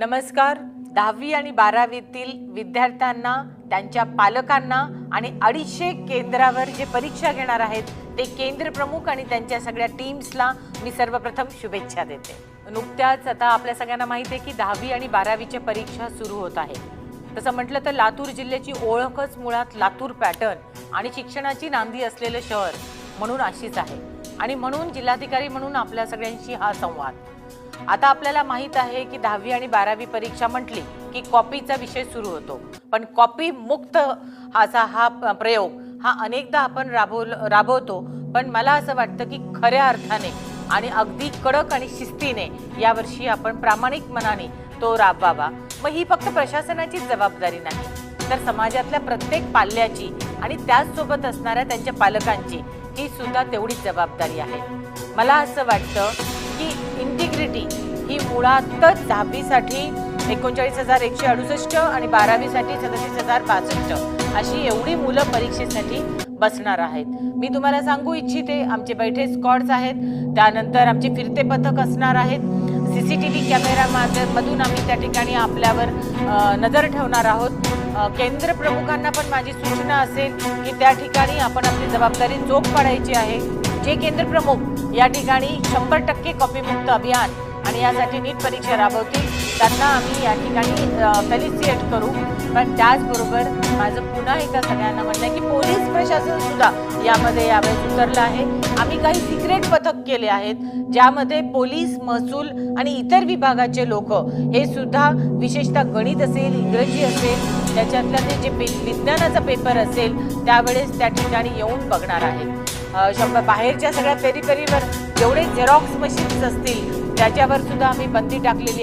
नमस्कार. दहावी आणि बारावीतील विद्यार्थ्यांना त्यांच्या पालकांना आणि अडीचशे केंद्रावर जे परीक्षा घेणार आहेत ते केंद्र प्रमुख आणि त्यांच्या सगळ्या टीम्सला मी सर्वप्रथम शुभेच्छा देते. नुकत्याच आता आपल्या सगळ्यांना माहिती आहे की दहावी आणि बारावीच्या परीक्षा सुरू होत आहे. तसं म्हटलं तर लातूर जिल्ह्याची ओळखच मुळात लातूर पॅटर्न आणि शिक्षणाची नांदी असलेलं शहर म्हणून अशीच आहे. आणि म्हणून जिल्हाधिकारी म्हणून आपल्या सगळ्यांशी हा संवाद. आता आपल्याला माहीत आहे की दहावी आणि बारावी परीक्षा म्हटली की कॉपीचा विषय सुरू होतो. पण कॉपी मुक्त हाचा हा प्रयोग हा अनेकदा आपण राबवल राबवतो. पण मला असं वाटतं की खऱ्या अर्थाने आणि अगदी कडक आणि शिस्तीने यावर्षी आपण प्रामाणिक मनाने तो राबवावा. मग ही फक्त प्रशासनाचीच जबाबदारी नाही तर समाजातल्या प्रत्येक पाल्याची आणि त्याचसोबत असणाऱ्या त्यांच्या पालकांची ही सुद्धा तेवढीच जबाबदारी आहे. मला असं वाटतं इंटिग्रिटी ही मुळातच दहावीसाठी एकोणचाळीस हजार एकशे अडुसष्ट आणि बारावीसाठी सदतीस हजार पासष्ट अशी एवढी मुलं परीक्षेसाठी बसणार आहेत. मी तुम्हाला सांगू इच्छिते आमचे बैठे स्कॉट्स आहेत त्यानंतर आमचे फिरते पथक असणार आहेत. सी सी टी व्ही कॅमेरामधून आम्ही त्या ठिकाणी आपल्यावर नजर ठेवणार आहोत. केंद्र प्रमुखांना पण माझी सूचना असेल की त्या ठिकाणी आपण आपली जबाबदारी चोख पाडायची आहे. जे केंद्र प्रमुख या ठिकाणी शंभर टक्के कॉपीमुक्त अभियान आणि यासाठी नीट परीक्षा राबवतील. त्यांना आम्ही या ठिकाणी फेलिसिएट करू. पण त्याचबरोबर माझं पुन्हा एकदा सगळ्यांना म्हणणं आहे की पोलीस प्रशासन सुद्धा यामध्ये यावेळेस उतरलं आहे. आम्ही काही सिक्रेट पथक केले आहेत ज्यामध्ये पोलीस महसूल आणि इतर विभागाचे लोक हे सुद्धा विशेषतः गणित असेल इंग्रजी असेल त्याच्यातलं ते जे पे विज्ञानाचा पेपर असेल त्यावेळेस त्या ठिकाणी येऊन बघणार आहेत. शंभर बाहेरच्या सगळ्या पेरीपेरीवर जेवढे झेरॉक्स मशीन्स असतील त्याच्यावर सुद्धा आम्ही बंदी टाकलेली